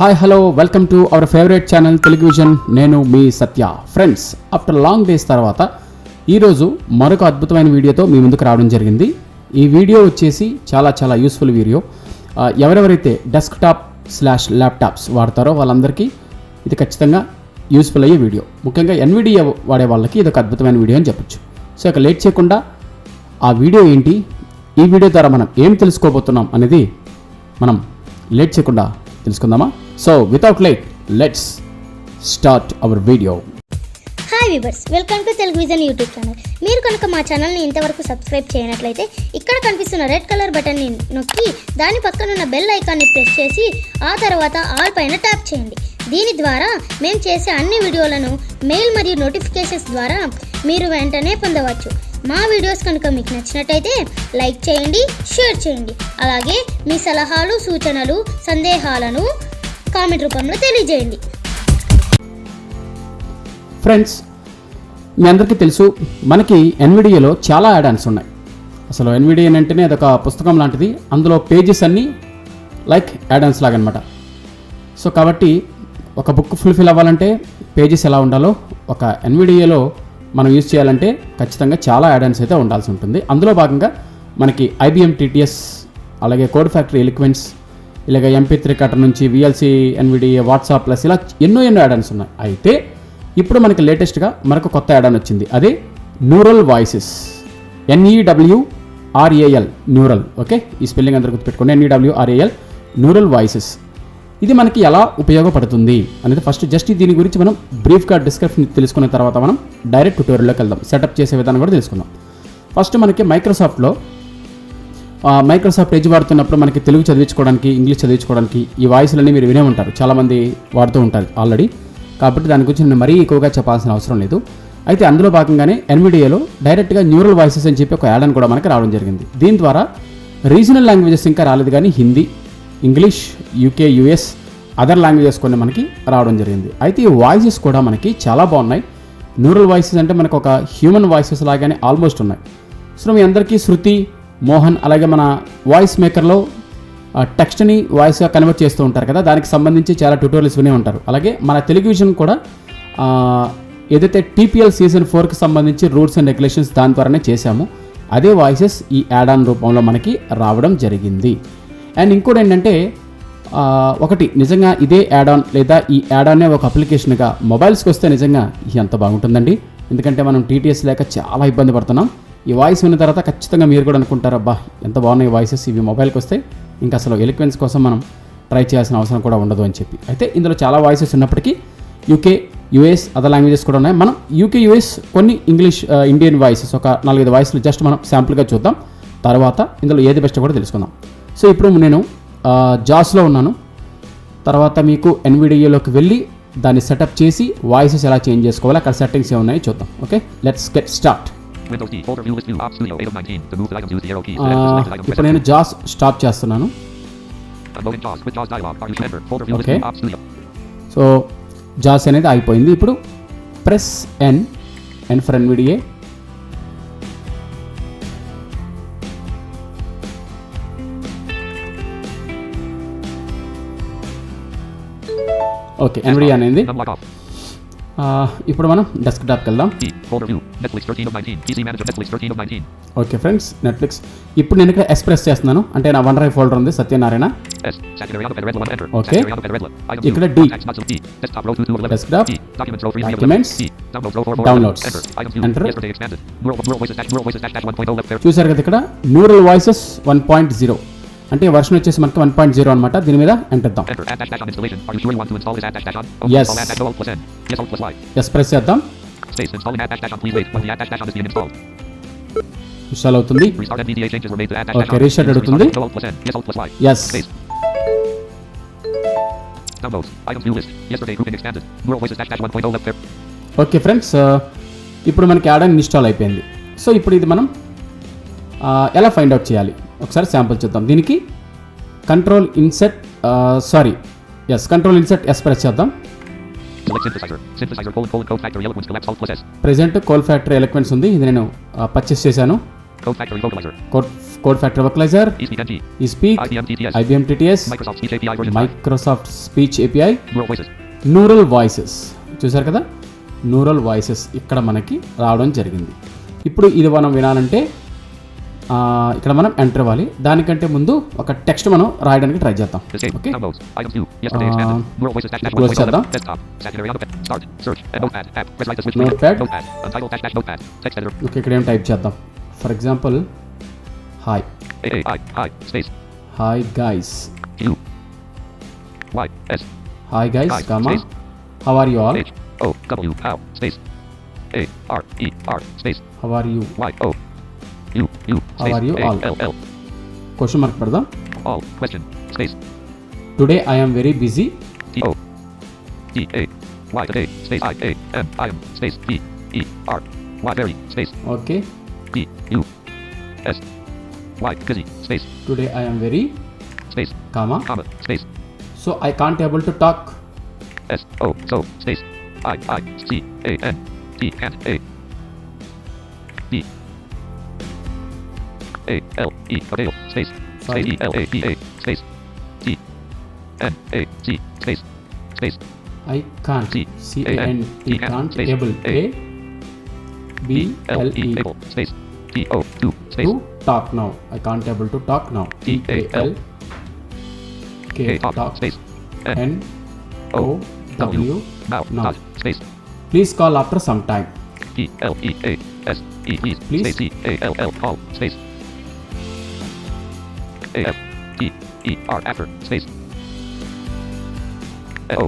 Hi hello welcome to our favourite channel television నేను మీ Satya. Friends after long days తర్వాత ఈరోజు మరొక అద్భుతమైన వీడియోతో మీ ముందుకు రావడం జరిగింది. ఈ వీడియో వచ్చేసి చాలా చాలా యూస్ఫుల్ వీడియో. ఎవరెవరైతే డెస్క్టాప్ స్లాష్ ల్యాప్టాప్స్ వాడతారో వాళ్ళందరికీ ఇది ఖచ్చితంగా యూస్ఫుల్ అయ్యే వీడియో. ముఖ్యంగా ఎన్విడియా వాడే వాళ్ళకి ఇది ఒక అద్భుతమైన వీడియో అని చెప్పొచ్చు. సో ఇక లేట్ చేయకుండా ఆ వీడియో ఏంటి? ఈ వీడియో ద్వారా మనం ఏం తెలుసుకోబోతున్నాం అనేది మనం లేట్ చేయకుండా తెలుసుకుందామా? So without late let's start our video hi viewers welcome to Telugu vision YouTube channel మీరు కనుక మా ఛానల్ని ఇంతవరకు సబ్స్క్రైబ్ చేయనట్లయితే ఇక్కడ కనిపిస్తున్న రెడ్ కలర్ బటన్ని నొక్కి దాని పక్కన ఉన్న బెల్ ఐకాన్ని ప్రెస్ చేసి ఆ తర్వాత ఆల్ పైన ట్యాప్ చేయండి. దీని ద్వారా మేము చేసే అన్ని వీడియోలను మెయిల్ మరియు నోటిఫికేషన్స్ ద్వారా మీరు వెంటనే పొందవచ్చు. మా వీడియోస్ కనుక మీకు నచ్చినట్టయితే లైక్ చేయండి షేర్ చేయండి. అలాగే మీ సలహాలు సూచనలు సందేహాలను కామెంట్ రూపంలో తెలియజేయండి. ఫ్రెండ్స్ మీ అందరికీ తెలుసు మనకి ఎన్విడిఏలో చాలా యాడాన్స్ ఉన్నాయి. అసలు ఎన్విడిఏ అంటేనే అదొక పుస్తకం లాంటిది. అందులో పేజెస్ అన్నీ లైక్ యాడాన్స్ లాగా సో కాబట్టి ఒక బుక్ ఫుల్ఫిల్ అవ్వాలంటే పేజెస్ ఎలా ఉండాలో ఒక ఎన్విడిఏలో మనం యూజ్ చేయాలంటే ఖచ్చితంగా చాలా యాడాన్స్ అయితే ఉండాల్సి ఉంటుంది. అందులో భాగంగా మనకి ఐబిఎం టీటీఎస్ అలాగే కోడ్ ఫ్యాక్టరీ ఎలిక్వెన్స్ ఇలాగ ఎంపీ త్రీ కటర్ నుంచి విఎల్సీ ఎన్విడిఏ వాట్సాప్ ప్లస్ ఇలా ఎన్నో ఎన్నో యాడాన్స్ ఉన్నాయి. అయితే ఇప్పుడు మనకి లేటెస్ట్గా మనకు కొత్త యాడాన్ వచ్చింది. అదే neural voices NEW RAL neural okay ఈ స్పెల్లింగ్ అందరూ గుర్తుపెట్టుకోండి. ఎన్ఈడబ్ల్యూ ఆర్ఏఎల్ న్యూరల్ వాయిసెస్ ఇది మనకి ఎలా ఉపయోగపడుతుంది అనేది ఫస్ట్ జస్ట్ దీని గురించి మనం బ్రీఫ్గా డిస్క్రిప్షన్ తెలుసుకున్న తర్వాత మనం డైరెక్ట్ ట్యూటోరియల్లోకి వెళ్దాం. సెటప్ చేసే విధానం కూడా తెలుసుకుందాం. ఫస్ట్ మనకి మైక్రోసాఫ్ట్లో మైక్రోసాఫ్ట్ ఎడ్జ్ వాడుతున్నప్పుడు మనకి తెలుగు చదివించుకోవడానికి ఇంగ్లీష్ చదివించుకోవడానికి ఈ వాయిస్లన్నీ మీరు వినే ఉంటారు. చాలామంది వాడుతూ ఉంటారు ఆల్రెడీ కాబట్టి దాని గురించి నేను మరీ ఎక్కువగా చెప్పాల్సిన అవసరం లేదు. అయితే అందులో భాగంగానే ఎన్విడిఏలో డైరెక్ట్గా న్యూరల్ వాయిసెస్ అని చెప్పి ఒక యాడన్ కూడా మనకి రావడం జరిగింది. దీని ద్వారా రీజనల్ లాంగ్వేజెస్ ఇంకా రాలేదు కానీ Hindi English UK US other languages కొన్ని మనకి రావడం జరిగింది. అయితే ఈ వాయిసెస్ కూడా మనకి చాలా బాగున్నాయి. న్యూరల్ వాయిసెస్ అంటే మనకు ఒక హ్యూమన్ వాయిసెస్ లాగానే ఆల్మోస్ట్ ఉన్నాయి. సో మీ అందరికీ శృతి మోహన్ అలాగే మన వాయిస్ మేకర్లో టెక్స్ట్ని వాయిస్గా కన్వర్ట్ చేస్తూ ఉంటారు కదా. దానికి సంబంధించి చాలా ట్యూటోరియల్స్ వినే ఉంటారు. అలాగే మన టెలివిజన్ కూడా ఏదైతే టీపీఎల్ సీజన్ ఫోర్కి సంబంధించి రూల్స్ అండ్ రెగ్యులేషన్స్ దాని ద్వారానే చేశాము అదే వాయిసెస్ ఈ యాడ్ ఆన్ రూపంలో మనకి రావడం జరిగింది. అండ్ ఇంకోటి ఏంటంటే ఒకటి నిజంగా ఇదే యాడ్ ఆన్ లేదా ఈ యాడ్ ఆన్ ఒక అప్లికేషన్గా మొబైల్స్కి వస్తే నిజంగా ఎంత బాగుంటుందండి. ఎందుకంటే మనం టీటీఎస్ లేక చాలా ఇబ్బంది పడుతున్నాం. ఈ వాయిస్ విన్న తర్వాత ఖచ్చితంగా మీరు కూడా అనుకుంటారు అబ్బా ఎంత బాగున్నాయి వాయిసెస్ ఇవి మొబైల్కి వస్తే ఇంకా అసలు ఎలిక్వెన్స్ కోసం మనం ట్రై చేయాల్సిన అవసరం కూడా ఉండదు అని చెప్పి. అయితే ఇందులో చాలా వాయిసెస్ ఉన్నప్పటికీ యూకే యుఎస్ అదర్ లాంగ్వేజెస్ కూడా ఉన్నాయి. మనం యూకే యుఎస్ కొన్ని ఇంగ్లీష్ ఇండియన్ వాయిసెస్ ఒక నాలుగైదు వాయిస్లు జస్ట్ మనం శాంపుల్గా చూద్దాం. తర్వాత ఇందులో ఏది బెస్ట్ కూడా తెలుసుకుందాం. సో ఇప్పుడు నేను జాస్లో ఉన్నాను. తర్వాత మీకు ఎన్విడియోలోకి వెళ్ళి దాన్ని సెటప్ చేసి వాయిసెస్ ఎలా చేంజ్ చేసుకోవాలి అక్కడ సెట్టింగ్స్ ఏమున్నాయో చూద్దాం. ఓకే? Let's get start. ఇప్పుడు నేను జాస్ స్టాప్ చేస్తున్నాను. ఓకే. సో జాస్ అనేది ఆగిపోయింది ఇప్పుడు press N N for NVDA okay ఎంబ్రీ అనేది. ఇప్పుడు మనం డెస్క్ టాప్ వెళ్దాం. ఓకే ఫ్రెండ్స్ నెట్ఫ్లిక్స్ ఇప్పుడు నేను ఇక్కడ ఎక్స్ప్రెస్ చేస్తున్నాను. అంటే నా వన్ డ్రైవ్ ఫోల్డర్ ఉంది సత్యనారాయణ. ఓకే. ఇక్కడ D desktop documents downloads చూసారు కదా ఇక్కడ? Neural voices one point zero అంటే వర్షన్ వచ్చేసి మనకి వన్ పాయింట్ జీరో అనమాట దీని మీద ఎంటర్ ప్రెస్ చేద్దాం ఇన్స్టాల్ అవుతుంది ఓకే రీసెట్ అవుతుంది ఓకే ఫ్రెండ్స్ ఇప్పుడు మనకి యాడ్ అని ఇన్స్టాల్ అయిపోయింది సో ఇప్పుడు ఇది మనం ఎలా ఫైండ్ అవుట్ చేయాలి ఒకసారి శాంపుల్ చూద్దాం. దీనికి control insert sorry S control insert S press చేద్దాం. ప్రెజెంట్ కోల్ ఫ్యాక్టరీ ఎలక్వెన్స్ ఉంది. ఇది నేను పర్చేస్ చేశాను. Code factor ESPNG, eSpeak IBM TTS Microsoft Speech API version 5, Microsoft speech API neural voices చూసారు కదా? నూరల్ వాయిసెస్ ఇక్కడ మనకి రావడం జరిగింది. ఇప్పుడు ఇది మనం వినాలంటే ఇక్కడ మనం ఎంటర్ ఇవ్వాలి దానికంటే ముందు ఒక టెక్స్ట్ మనం రాయడానికి ట్రై చేద్దాం Escape, okay Downloads, Items 2, Yesterday Uh, expanded, Neural Voices dash dash close voice చేద్దాం. Desktop, Secondary Notepad, Start, Search, and Notepad, App, Press right to switch to Notepad. Notepad, Untitled dash dash Notepad, Text editor, okay ఇక్కడ ఏం type చేద్దాం for example hi A A I I space hi guys U Y S hi guys Hi, comma space. How are you all H O W how space A R E You, you, How are you all? Question mark pardon? All. Question. Space. Today I am very busy. T O. T A. Y today. Space I A M I. Space P E R. Y very. Space. Okay. P U S. Y busy. Space. Today I am very. Space. Comma. Comma. Space. So I can't able to talk. S O. So. Space. I I C A N T and A A L E avail space. Space. E L A P A space. T N A T space. Space. I can't. T C A N T can't. able. A. B. L E able space. T O two space. To talk now. I can't able to talk now. T A L K talk. space. N O W now now. space. Please call after some time. P L E A S E E space. T A L L call space. A F T E R after space O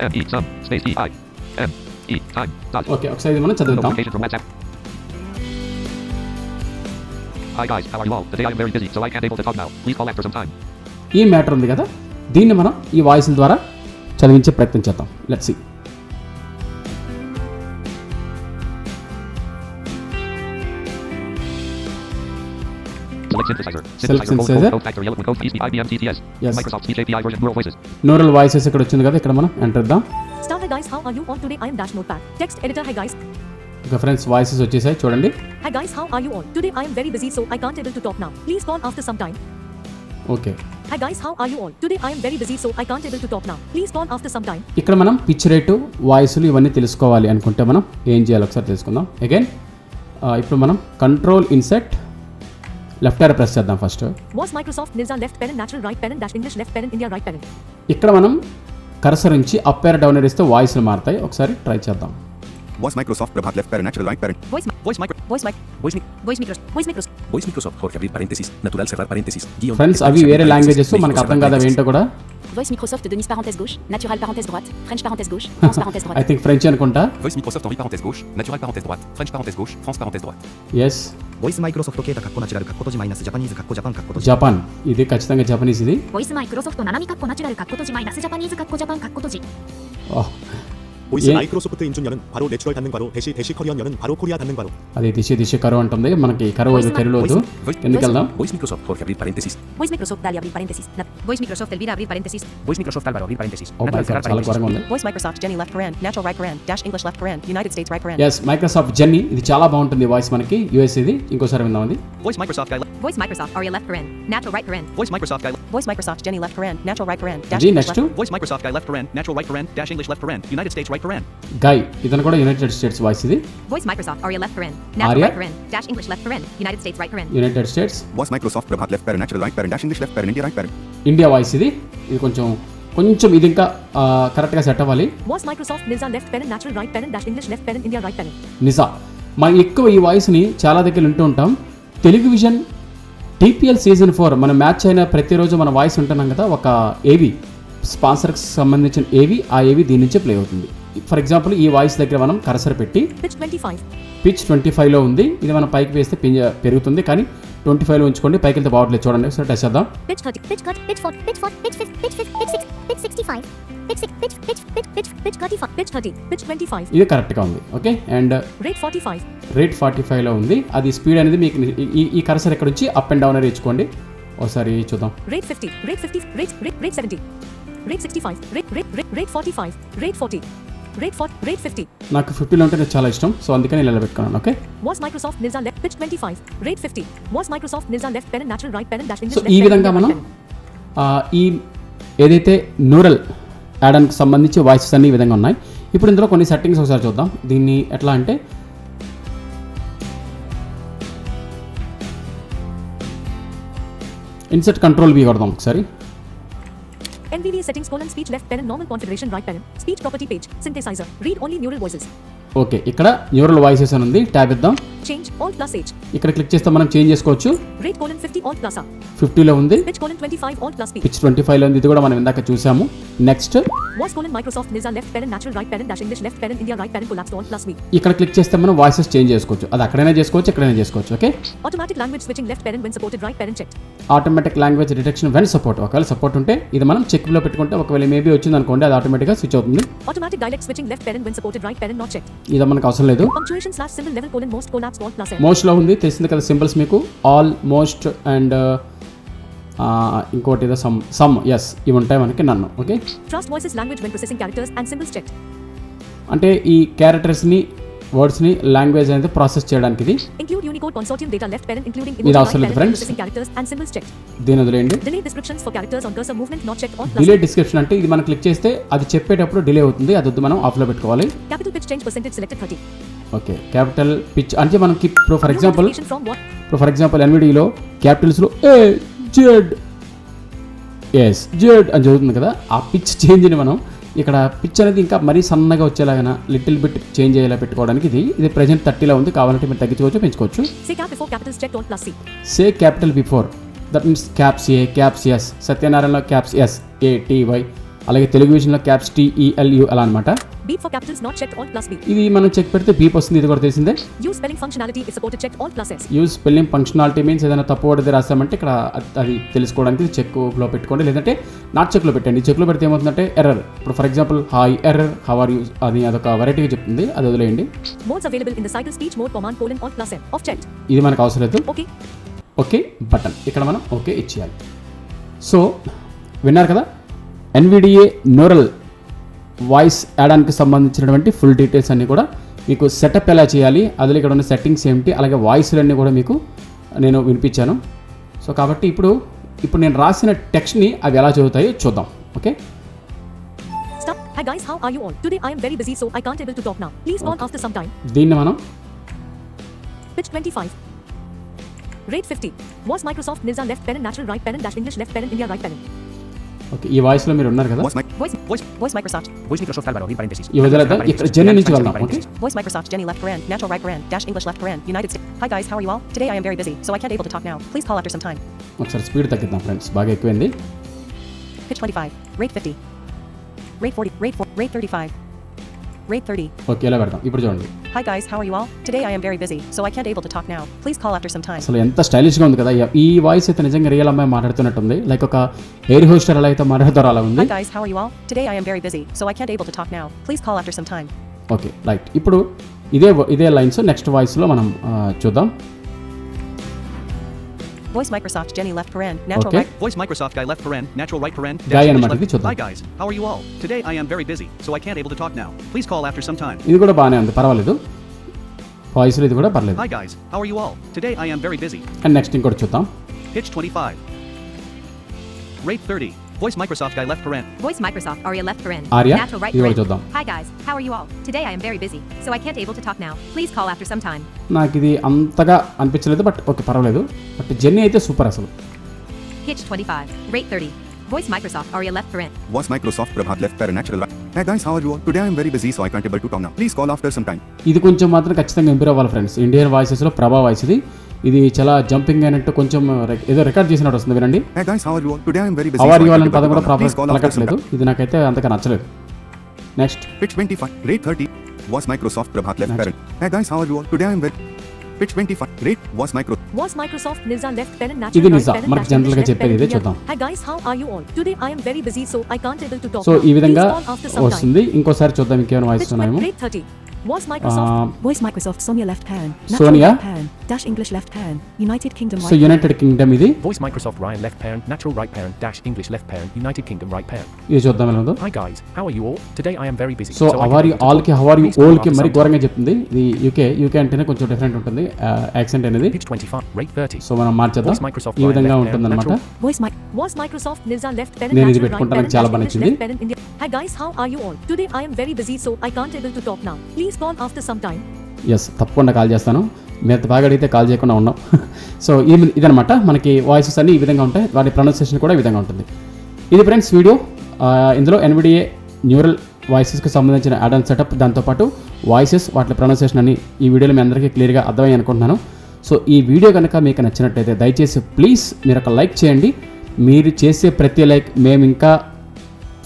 M E some space E I M E time dot okay ఒకసారి మనం చదువుతాం notification from WhatsApp. Hi guys, how are you all? Today I am very busy, so I can't able to talk now. Please call after some time. ఈ matter ఉంది కదా దీన్ని మనం ఈ వాయిస్ల ద్వారా చదివించే ప్రయత్నం చేద్దాం లెట్స్ సి నూరల్ వాయిసెస్ ఇక్కడ వచ్చింది కదా ఇక్కడ మనం ఎంటర్ ఇద్దాం గైస్ హౌ ఫ్రెండ్స్ వాయిసెస్ వచ్చేసాయి చూడండి. Hi guys how are you all some time okay. Guys how are you all today I am very busy time ఇక్కడ మనం పిచ్ రేట్ వాయిసులు ఇవన్నీ తెలుసుకోవాలి అనుకుంటే మనం ఏం చేయాలో ఒకసారి తెలుసుకుందాం. అగైన్ ఇప్పుడు మనం control insert left R press చేద్దాం first was Microsoft నిజాన్ left paren natural right paren dash English left paren India right paren ఇక్కడ మనం కర్సర్ నుంచి అప్ పేర్ డౌన్ ఎయిర్ ఇస్తే వాయిస్ మారుతాయి. ఒకసారి ట్రై చేద్దాం. Voice Microsoft Prabhat left paren natural right paren voice voice micro voice mike voice mike voice Microsoft voice Microsoft for every parenthesis natural server parenthesis friends అవి వేరే languages మనకు అర్థం కాదా ఏంటో కూడా? Voice Microsoft Denise parenthèse gauche, Natural parenthèse droite, French parenthèse gauche, France parenthèse droite. I think French అనుకుంటా. Voice Microsoft Henri parenthèse gauche, Natural parenthèse droite, French parenthèse gauche, France parenthèse droite. Yes. Voice Microsoft Keita కక్కు natural కక్కు తోజి minus Japanese కక్కు Japan కక్కు తోజి Japan ఇది ఖచ్చితంగా Japanese ఇది Voice Microsoft Nanami కక్కు నాచురల్ కక్కు తోజి మైనస్ జపనీస్ కక్కు japan కక్కు తోజి. Oh. 보이스 예. 마이크로소프트 인증열은 바로 내추럴 닫는 바로 대시 대시 커리언열은 바로 코리아 닫는 바로 అది దిశ దిశ కరువు అంటుంది మనకి కరువు Voice తెలుగులో వద్దు Voice- ఎందుకు వెళ్దాం Voice Microsoft Jorge abrir paréntesis. voice Microsoft Dalia abrir paréntesis. Nat- voice Microsoft Elvira abrir paréntesis. Voice Microsoft Álvaro abrir paréntesis. Oh my Natural cerrar god చాలా paréntesis. ఘోరంగా ఉంది Voice Microsoft Jenny left parent natural right parent dash English left parent United States right parent. Yes Microsoft Jenny ఇది చాలా బాగుంటుంది voice మనకి US ఇది ఇంకోసారి విందాం అది Voice Microsoft Guy. Voice Microsoft Aria left parent natural right parent. Voice Microsoft Guy. Voice Microsoft Jenny left parent natural right parent dash అది English next left. Voice Microsoft Guy left parent, natural right parent, dash English left parent, United States right parent. Guy ఇతను కూడా United States voice ఇది Voice Microsoft Aria left natural Aria? right parent dash English left parent United States right parent. United States Was Microsoft Prabhat left parent natural right parent dash English left parent India right parent? India voice ఇది ఇది కొంచెం కొంచెం ఇది ఇంకా కరెక్ట్గా set అవ్వాలి Was Microsoft Nilza left parent natural right parent dash English left parent India right parent. నిజా మనం ఎక్కువ ఈ వాయిస్ని చాలా దగ్గర వింటూ ఉంటాం Telugu vision TPL season four మన మ్యాచ్ అయిన ప్రతిరోజు మన వాయిస్ ఉంటున్నాం కదా ఒక ఏవి స్పాన్సర్కి సంబంధించిన ఏవి ఆ ఏవి దీని నుంచే ప్లే అవుతుంది ఫర్ ఎగ్జాంపుల్ ఈ వాయిస్ దగ్గర మనం కరసర పెట్టి Pitch 25. పిచ్ ట్వంటీ ఫైవ్లో ఉంది ఇది మనం పైకి వేస్తే పెరుగుతుంది కానీ ట్వంటీ ఫైవ్లో ఉంచుకోండి పైకి వెళ్తే బాగట్లేదు చూడండి ఒకసారి టెస్ట్ చేద్దాం Pitch 30. Pitch cut, pitch 4, pitch 4, pitch 5, pitch 5, pitch 6, pitch 65, pitch 6, pitch, pitch, pitch, pitch, pitch 35. Pitch 30. Pitch 25. ఇది కరెక్ట్గా ఉంది okay and Rate 45. Rate forty ఫైవ్లో ఉంది అది స్పీడ్ అనేది మీకు ఈ- కరసర్ ఎక్కడ నుంచి అప్ అండ్ డౌన్ అనేది ఇచ్చుకోండి ఒకసారి చూద్దాం Rate 50. Rate 50. Rate rate rate 70. Rate 65. Rate rate rate rate 45. Rate 40. Rate four rate fifty నాకు ఫిఫ్టీ లో ఉంటే చాలా ఇష్టం సో అందుకని నేను పెట్టుకున్నాను okay was Microsoft నిల్సా left pitch twenty five rate fifty was Microsoft నిల్సా left paren natural right paren dash so ఈ విధంగా మనం ఈ ఏదైతే న్యూరల్ యాడానికి సంబంధించి వాయిసెస్ అన్ని ఈ విధంగా ఉన్నాయి. ఇప్పుడు ఇందులో కొన్ని సెట్టింగ్స్ ఒకసారి చూద్దాం. దీన్ని ఎట్లా అంటే ఇన్సెట్ కంట్రోల్ బి కొడదాం ఒకసారి. NVDA settings colon speech left parent normal configuration right parent. Speech property page. Synthesizer. Read only neural voices. Okay ఇక్కడ న్యూరల్ వాయిసెస్ అని ఉంది ట్యాబ్ ఇద్దాం Change alt plus H. ఇక్కడ క్లిక్ చేస్తే మనం చేంజ్ చేసుకోవచ్చు Rate colon 50 alt plus R. ఫిఫ్టీలో ఉంది Pitch colon 25 alt plus P. Pitch twenty ఫైవ్లో ఉంది ఇది కూడా మనం ఇందాక చూసాము next voice colon Microsoft నిజాన్ left paren natural right paren dash English left paren India right paren collapse alt plus V ఇక్కడ క్లిక్ చేస్తే మనం వాయిసెస్ చేంజ్ చేసుకోవచ్చు. అది అక్కడనే చేసుకోవచ్చు ఇక్కడనే చేసుకోవచ్చు okay automatic language switching left paren when supported right paren check automatic language detection when support ఒకవేళ సపోర్ట్ ఉంటే ఇది మనం చెక్లో పెట్టుకుంటే ఒకవేళ మేబీ వచ్చింది అనుకోండి అది ఆటోమేటిక్గా స్విచ్ అవుతుంది. Automatic dialect switching left paren when supported right paren not check ఇది మనకు అవసరం లేదు. Punctuation slash symbol level colon most collapse alt plus మోస్ట్లో ఉంది తెలిసింది కదా సింబల్స్ మీకు. ఆల్ మోస్ట్ అండ్ ఇంకోటి ఏదో సమ్ సమ్ ఎస్ ఇవి ఉంటాయి మనకి నన్ను okay trust voice language when processing characters and simple step అంటే ఈ క్యారెక్టర్స్ని వర్డ్స్ని లాంగ్వేజ్ అనేది ప్రాసెస్ చేయడానికి ఇది. Include Unicode consortium data left parent including ఇది అవసరం లేదు friends characters and simple step దీని వదిలేయండి. Delay descriptions for characters on cursor movement not check on delay description అంటే ఇది మనం క్లిక్ చేస్తే అది చెప్పేటప్పుడు డిలే అవుతుంది అది వద్దు మనం ఆఫ్లో పెట్టుకోవాలి. Capital pitch change percentage select 30 okay capital pitch అంటే మనం ఇప్పుడు ఫర్ ఎగ్జాంపుల్ ఇప్పుడు ఫర్ ఎగ్జాంపుల్ ఎన్విడిలో క్యాపిటల్స్లో ఏ జెడ్ ఎస్ జెడ్ అని చదువుతుంది కదా. ఆ పిచ్ చేంజ్ని మనం ఇక్కడ పిచ్ అనేది ఇంకా మరీ సన్నగా వచ్చేలాగా లిటిల్ బిట్ చేంజ్ అయ్యేలా పెట్టుకోవడానికి ఇది ఇది ప్రజెంట్ థర్టీలో ఉంది. కావాలంటే మీరు తగ్గించుకోవచ్చు పెంచుకోవచ్చు. Say capital before that means caps A caps S సత్యనారాయణలో caps S A TY అలాగే తెలుగు విషయంలో క్యాప్స్ టీఈఎల్యు అలా అనమాట Beep for capitals not checked alt plus B. ఇది మనం చెక్ పెడితే బీప్ వస్తుంది ఇది కూడా తెలిసిందే. Use spelling functionality if supported checked alt plus S. Use spelling functionality means ఏదైనా తప్పు పడితే రాసామంటే ఇక్కడ అది- తెలుసుకోవడానికి చెక్లో పెట్టుకోండి. లేదంటే నాట్ చెక్లో పెట్టండి. చెక్లో పెడితే ఏమవుతుందంటే ఎర్రర్ ఇప్పుడు for example hi error how are you అది అదొక వెరైటీగా చెప్తుంది. అది వదిలేయండి. Available in the cycle speech mode command colon alt plus N. Off checked. ఇది మనకు అవసరం లేదు. Okay. ఓకే బటన్ ఇక్కడ మనం ఓకే ఇచ్చేయాలి. సో విన్నారు కదా? ఎన్విడిఏ నోరల్ వాయిస్ యాడానికి సంబంధించినటువంటి ఫుల్ డీటెయిల్స్ అన్నీ కూడా మీకు సెటప్ ఎలా చేయాలి అందులో ఇక్కడ ఉన్న సెట్టింగ్స్ ఏమిటి అలాగే వాయిస్లన్నీ కూడా మీకు నేను వినిపించాను సో కాబట్టి ఇప్పుడు ఇప్పుడు నేను రాసిన టెక్స్ట్ని అవి ఎలా చదువుతాయో చూద్దాం okay. Hi guys, how are you all? Today I am very busy so I can't able to talk now. Please call after some time. దీన్ని మనం Pitch 25. Rate 50. Was Microsoft Nilza left parent natural right parent dash English left parent India right parent. Okay ఈ వాయిస్లో మీరు ఉన్నారు కదా. ఈ వదిలేద్దాం ఇక్కడ జెన్ని నుంచి వెళ్దాం okay Voice Microsoft Jenny left parent, natural right parent, dash English left parent, United States. Hi guys, how are you all? Today I am very busy, so I can't able to talk now. Please call after some time. ఒకసారి speed తగ్గిద్దాం friends బాగా ఎక్కువైంది Pitch 25. Rate 50. Rate 40. Rate 4. Rate 35. Rate 30. Okay ఇలా పెడదాం ఇప్పుడు చూడండి Hi guys, how are you all? Today I am very busy, so I can't able to talk now. Please call after some time. అసలు ఎంత స్టైలిష్గా ఉంది కదా ఈ వాయిస్ అయితే నిజంగా రియల్ అమ్మాయి మాట్లాడుతున్నట్టుంది లైక్ ఒక ఎయిర్ హోస్టర్ ఎలా అయితే మాట్లాడతారో అలా ఉంది Hi guys, how are you all? Today I am very busy, so I can't able to talk now. Please call after some time. Okay right ఇప్పుడు ఇదే ఇదే లైన్స్ నెక్స్ట్ వాయిస్లో మనం ఆ, చూద్దాం Voice Microsoft Jenny left parent, natural Okay. right. Voice Microsoft guy left paren, natural right paren. Guy dash అన్నమాట English ఇది చూద్దాం. Hi guys, how are you all? Today I am very busy, so I can't able to talk now. Please call after some time. ఇది కూడా బాగానే ఉంది పర్వాలేదు వాయిస్లో ఇది కూడా పర్లేదు Hi guys, how are you all? Today I am very busy. And next ఇంకోటి చూద్దాం Pitch 25. Rate 30. Voice Microsoft guy left paren. Voice Microsoft Aria left parent, Arya natural right ఇది కూడా parent. చూద్దాం Hi guys, how are you all? Today I am very busy, so I can't able to talk now. Please call after some time. నాకు ఇది అంతగా అనిపించలేదు but okay పర్వాలేదు. But journey అయితే super అసలు. Voice Microsoft or your left parent. Voice Microsoft Prabhat left parent natural. Hey guys, how are you all? Today I'm very busy so I can't able ఇది కొంచెం మాత్రం ఖచ్చితంగా improve అవ్వాలి friends Indian వాయిసెస్లో ప్రభా voice ఇది. ఇది చాలా జంపింగ్ అయినట్టు కొంచెం uh, ఏదో రికార్డ్ చేసినట్టు వస్తుంది వినండి. అవర్ యువల్ అని పదం కూడా ప్రాబ్లమ్ కలగట్లేదు ఇది నాకైతే అంతగా నచ్చలేదు. Next pitch twenty five rate thirty Rate 30. Was Microsoft Prabhat left Next. parent? Hey guys, how are you all? Today I am very. Pitch 25. Rate was Micro. Was Microsoft Nilza left parent ఇది natural right నిజా parent మనకు dash general English గా left చెప్పేది parent ఇదే India. చూద్దాం Hi guys, how are you all? Today I am very busy so I can't able to talk so now. ఈ విధంగా Please call after some time. వస్తుంది ఇంకోసారి చూద్దాం ఇంకేమైనా వాయిస్ Pitch ఉన్నాయేమో rate 30. Was Microsoft Um, Voice Microsoft Sonia left parent Natural Sonia? parent Dash English left parent United Kingdom right United Kingdom ఇది Voice Microsoft Ryan left parent, natural right parent, dash English left parent, United Kingdom right parent. ఇది చూద్దాం ఎలా ఉందో Hi guys, how are you all? Today I am very busy. సో I can't hour able to ఆల్కి talk. How are you Please call ఓల్కి after మరి ఘోరంగా చెప్తుంది ఇది యూకే యూకే అంటేనే కొంచెం డిఫరెంట్ ఉంటుంది యాక్సెంట్ అనేది Page 25, rate 30. సో మనం మార్చేద్దాం Voice Microsoft ఈ Ryan విధంగా left ఉంటుంది parent, అనమాట natural Voice mic was Microsoft Nilza left parent నేను ఇది పెట్టుకుంటాను, చాలా బాగా నచ్చింది. Hi guys how are you all Today I am very busy so I can't able to talk now Please call after some time yes తప్పకుండా call చేస్తాను. మీరు బాగా అడిగితే కాల్ చేయకుండా ఉన్నాం. సో ఈ ఇదనమాట మనకి వాయిసెస్ అన్ని ఈ విధంగా ఉంటాయి. వాటి ప్రొనౌన్సియేషన్ కూడా ఈ విధంగా ఉంటుంది. ఇది ఫ్రెండ్స్ వీడియో. ఇందులో ఎన్విడిఏ న్యూరల్ వాయిసెస్కి సంబంధించిన అడన్ సెటప్ దాంతోపాటు వాయిసెస్ వాటి ప్రొనౌన్సియేషన్ అని ఈ వీడియోలో మీ అందరికీ క్లియర్గా అర్థమయ్యి అనుకుంటున్నాను. సో ఈ వీడియో కనుక మీకు నచ్చినట్టయితే దయచేసి ప్లీజ్ మీరు ఒక లైక్ చేయండి. మీరు చేసే ప్రతి లైక్ మేము ఇంకా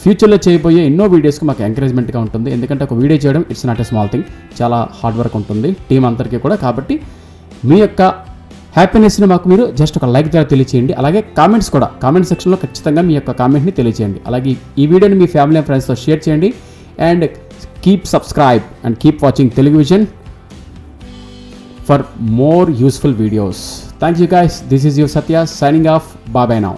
ఫ్యూచర్లో చేయబోయే ఎన్నో వీడియోస్కి మాకు ఎంకరేజ్మెంట్గా ఉంటుంది. ఎందుకంటే ఒక వీడియో చేయడం it's not a small thing చాలా హార్డ్ వర్క్ ఉంటుంది. టీం అందరికీ కూడా కాబట్టి మీ యొక్క హ్యాపీనెస్ని మాకు మీరు జస్ట్ ఒక లైక్ ద్వారా తెలియచేయండి. అలాగే కామెంట్స్ కూడా కామెంట్ సెక్షన్లో ఖచ్చితంగా మీ యొక్క కామెంట్ని తెలియచేయండి. అలాగే ఈ వీడియోని మీ ఫ్యామిలీ అండ్ ఫ్రెండ్స్తో షేర్ చేయండి. And keep subscribe and keep watching Telugu vision for more useful videos thank you guys this is you Satya signing off బాబాయ్ నౌ